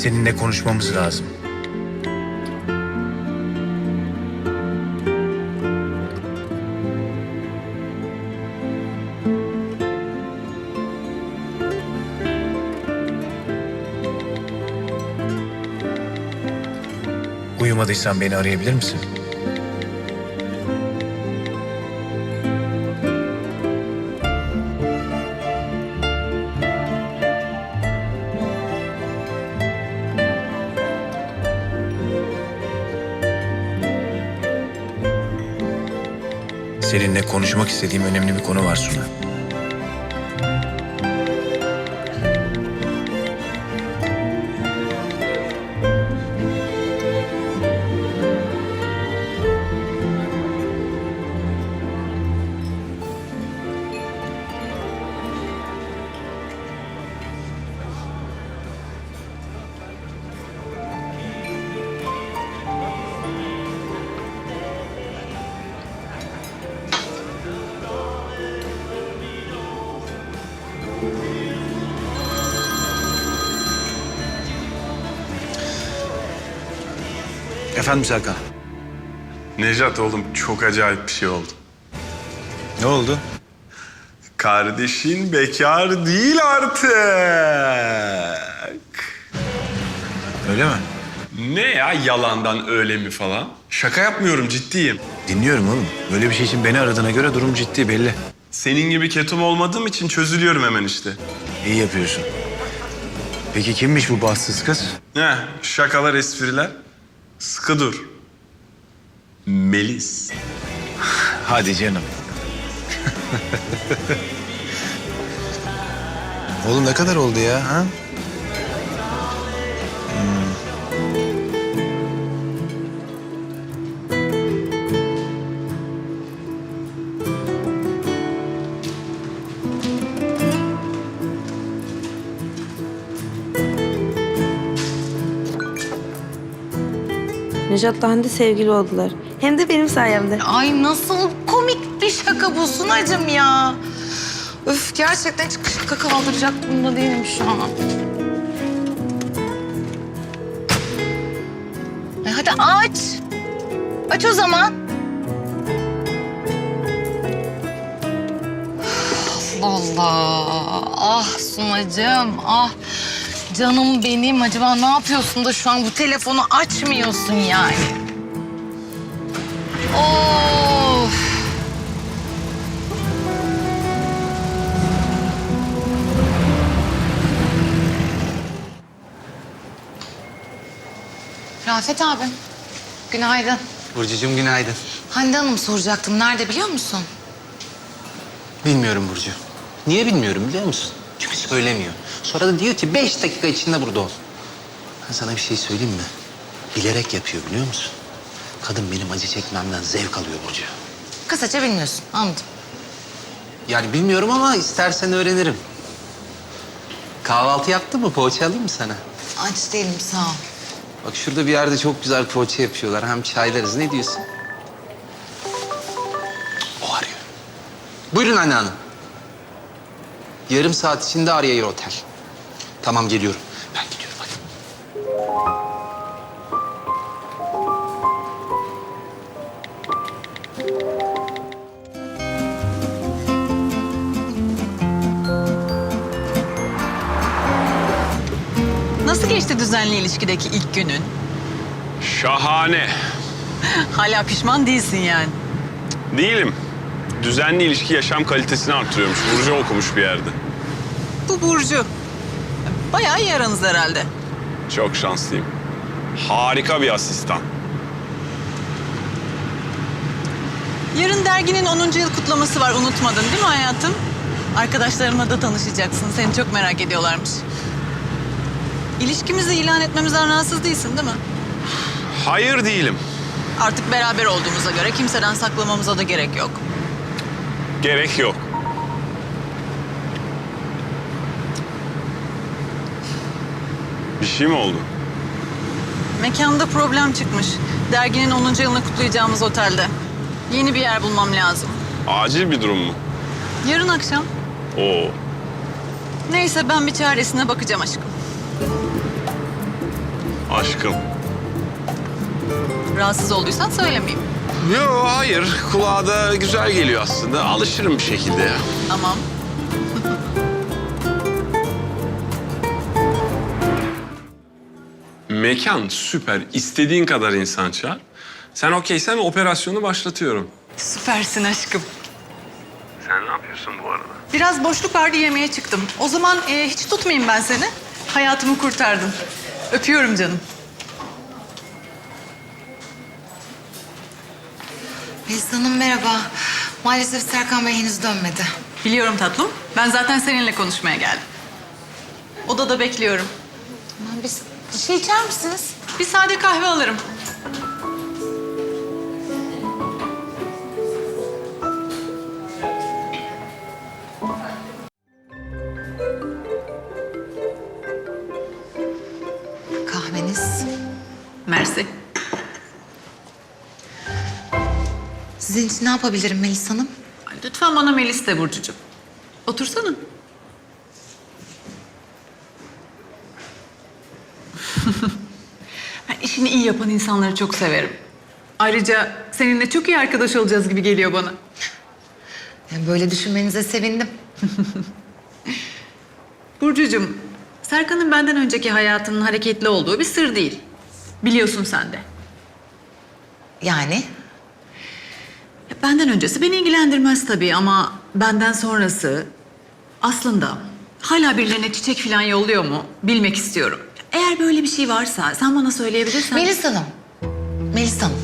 Seninle konuşmamız lazım. Uyumadıysan beni arayabilir misin? Seninle konuşmak istediğim önemli bir konu var Suna. Efendim Serkan. Nejat oğlum çok acayip bir şey oldu. Ne oldu? Kardeşin bekar değil artık. Öyle mi? Ne ya yalandan öyle mi falan? Şaka yapmıyorum ciddiyim. Dinliyorum oğlum. Böyle bir şey için beni aradığına göre durum ciddi belli. Senin gibi ketum olmadığım için çözülüyorum hemen işte. İyi yapıyorsun. Peki kimmiş bu bahtsız kız? Ne şakalar espriler. Sıkı dur. Melis. Hadi canım. Oğlum ne kadar oldu ya? Ha? Nejat'la Hande sevgili oldular. Hem de benim sayemde. Ay nasıl komik bir şaka bu Sunacığım ya. Öf gerçekten hiç şaka kaldıracak bunda değilim şu an. E hadi aç. Aç o zaman. Allah Allah. Ah Sunacığım ah. Canım benim acaba ne yapıyorsun da şu an bu telefonu açmıyorsun yani? Of. Rafet abi. Günaydın. Burcucuğum günaydın. Hande Hanım soracaktım. Nerede biliyor musun? Bilmiyorum Burcu. Niye bilmiyorum biliyor musun? Çünkü söylemiyor. Sonra da diyor ki beş dakika içinde burada ol. Ben sana bir şey söyleyeyim mi? Bilerek yapıyor biliyor musun? Kadın benim acı çekmemden zevk alıyor Burcu. Kısaca bilmiyorsun. Anladım. Yani bilmiyorum ama istersen öğrenirim. Kahvaltı yaptın mı? Poğaça alayım mı sana? Aç değilim sağ ol. Bak şurada bir yerde çok güzel poğaça yapıyorlar. Hem çaylarız. Ne diyorsun? O arıyor. Buyurun anne hanım. Yarım saat içinde Arya'yı otel. Tamam geliyorum. Ben gidiyorum hadi. Nasıl geçti düzenli ilişkideki ilk günün? Şahane. Hala pişman değilsin yani. Değilim. Düzenli ilişki yaşam kalitesini arttırıyormuş. Burcu okumuş bir yerde. Bu Burcu. Bayağı iyi aranız herhalde. Çok şanslıyım. Harika bir asistan. Yarın derginin 10. yıl kutlaması var unutmadın değil mi hayatım? Arkadaşlarımla da tanışacaksın. Seni çok merak ediyorlarmış. İlişkimizi ilan etmemizden rahatsız değilsin değil mi? Hayır değilim. Artık beraber olduğumuza göre kimseden saklamamıza da gerek yok. Gerek yok. Bir şey mi oldu? Mekanda problem çıkmış. Derginin 10. yılını kutlayacağımız otelde. Yeni bir yer bulmam lazım. Acil bir durum mu? Yarın akşam. Oo. Neyse ben bir çaresine bakacağım aşkım. aşkım. Rahatsız olduysan söylemeyeyim. Yo hayır. Kulağa da güzel geliyor aslında. Alışırım bir şekilde ya. Tamam. Mekan süper. İstediğin kadar insan çağır. Sen okeysen operasyonu başlatıyorum. Süpersin aşkım. Sen ne yapıyorsun bu arada? Biraz boşluk vardı yemeğe çıktım. O zaman e, hiç tutmayayım ben seni. Hayatımı kurtardın. Öpüyorum canım. Melis Hanım merhaba. Maalesef Serkan Bey henüz dönmedi. Biliyorum tatlım. Ben zaten seninle konuşmaya geldim. Odada bekliyorum. Tamam biz bir şey içer misiniz? Bir sade kahve alırım. Ne yapabilirim Melis Hanım? Lütfen bana Melis de Burcucuğum. Otursana. ben işini iyi yapan insanları çok severim. Ayrıca seninle çok iyi arkadaş olacağız gibi geliyor bana. Yani böyle düşünmenize sevindim. Burcucuğum, Serkan'ın benden önceki hayatının hareketli olduğu bir sır değil. Biliyorsun sen de. Yani Benden öncesi beni ilgilendirmez tabii ama benden sonrası aslında hala birilerine çiçek falan yolluyor mu bilmek istiyorum. Eğer böyle bir şey varsa sen bana söyleyebilirsen. Melis Hanım. Melis Hanım.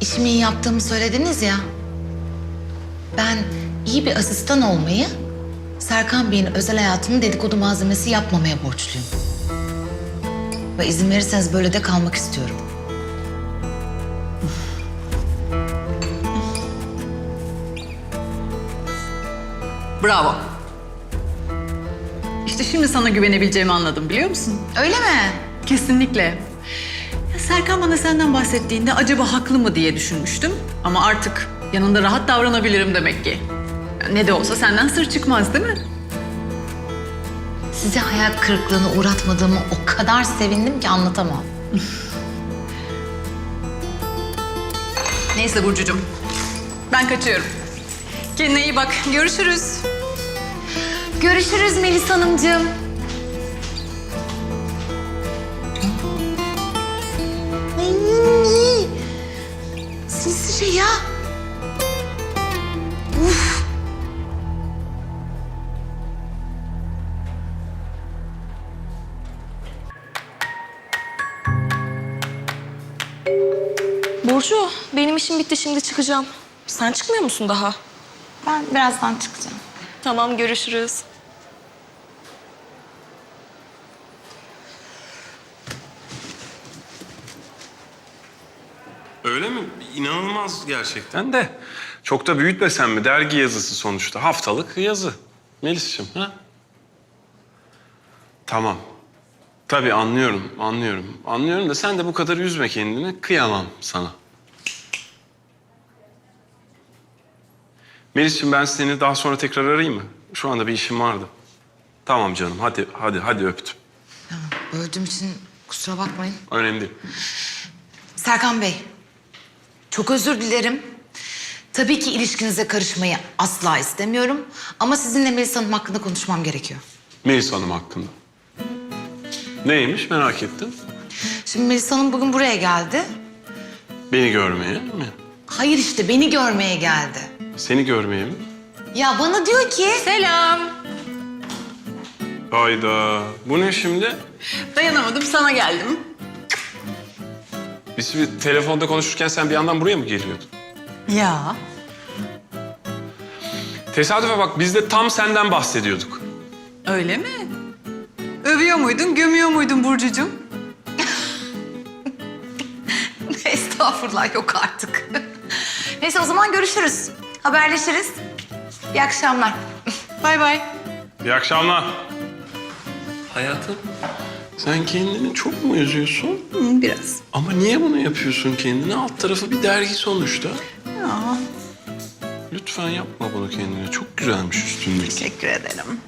İşimi iyi yaptığımı söylediniz ya. Ben iyi bir asistan olmayı, Serkan Bey'in özel hayatını dedikodu malzemesi yapmamaya borçluyum. Ve izin verirseniz böyle de kalmak istiyorum. Bravo. İşte şimdi sana güvenebileceğimi anladım biliyor musun? Öyle mi? Kesinlikle. Ya Serkan bana senden bahsettiğinde acaba haklı mı diye düşünmüştüm. Ama artık yanında rahat davranabilirim demek ki. Ne de olsa senden sır çıkmaz değil mi? Sizi hayal kırıklığına uğratmadığımı o kadar sevindim ki anlatamam. Neyse Burcucuğum. Ben kaçıyorum. Kendine iyi bak. Görüşürüz. Görüşürüz Melis Hanımcığım. Ay, Sinsi şey ya. Uf. Burcu, benim işim bitti şimdi çıkacağım. Sen çıkmıyor musun daha? Ben birazdan çıkacağım. Tamam, görüşürüz. Öyle mi? İnanılmaz gerçekten de. Çok da büyütmesen mi? Dergi yazısı sonuçta. Haftalık yazı. Melis'ciğim ha? Tamam. Tabii anlıyorum, anlıyorum. Anlıyorum da sen de bu kadar üzme kendini. Kıyamam sana. Melis'ciğim ben seni daha sonra tekrar arayayım mı? Şu anda bir işim vardı. Tamam canım hadi hadi hadi öptüm. Ya, böldüğüm için kusura bakmayın. Önemli değil. Serkan Bey, çok özür dilerim. Tabii ki ilişkinize karışmayı asla istemiyorum. Ama sizinle Melis Hanım hakkında konuşmam gerekiyor. Melis Hanım hakkında. Neymiş merak ettim. Şimdi Melis Hanım bugün buraya geldi. Beni görmeye mi? Hayır işte beni görmeye geldi. Seni görmeye mi? Ya bana diyor ki... Selam. Hayda. Bu ne şimdi? Dayanamadım sana geldim. Biz bir telefonda konuşurken sen bir yandan buraya mı geliyordun? Ya. Tesadüfe bak biz de tam senden bahsediyorduk. Öyle mi? Övüyor muydun, gömüyor muydun Burcucuğum? Estağfurullah yok artık. Neyse o zaman görüşürüz. Haberleşiriz. İyi akşamlar. Bay bay. İyi akşamlar. Hayatım, sen kendini çok mu üzüyorsun? Biraz. Ama niye bunu yapıyorsun kendine? Alt tarafı bir dergi sonuçta. Ya, Lütfen yapma bunu kendine. Çok güzelmiş üstündeki. teşekkür ederim.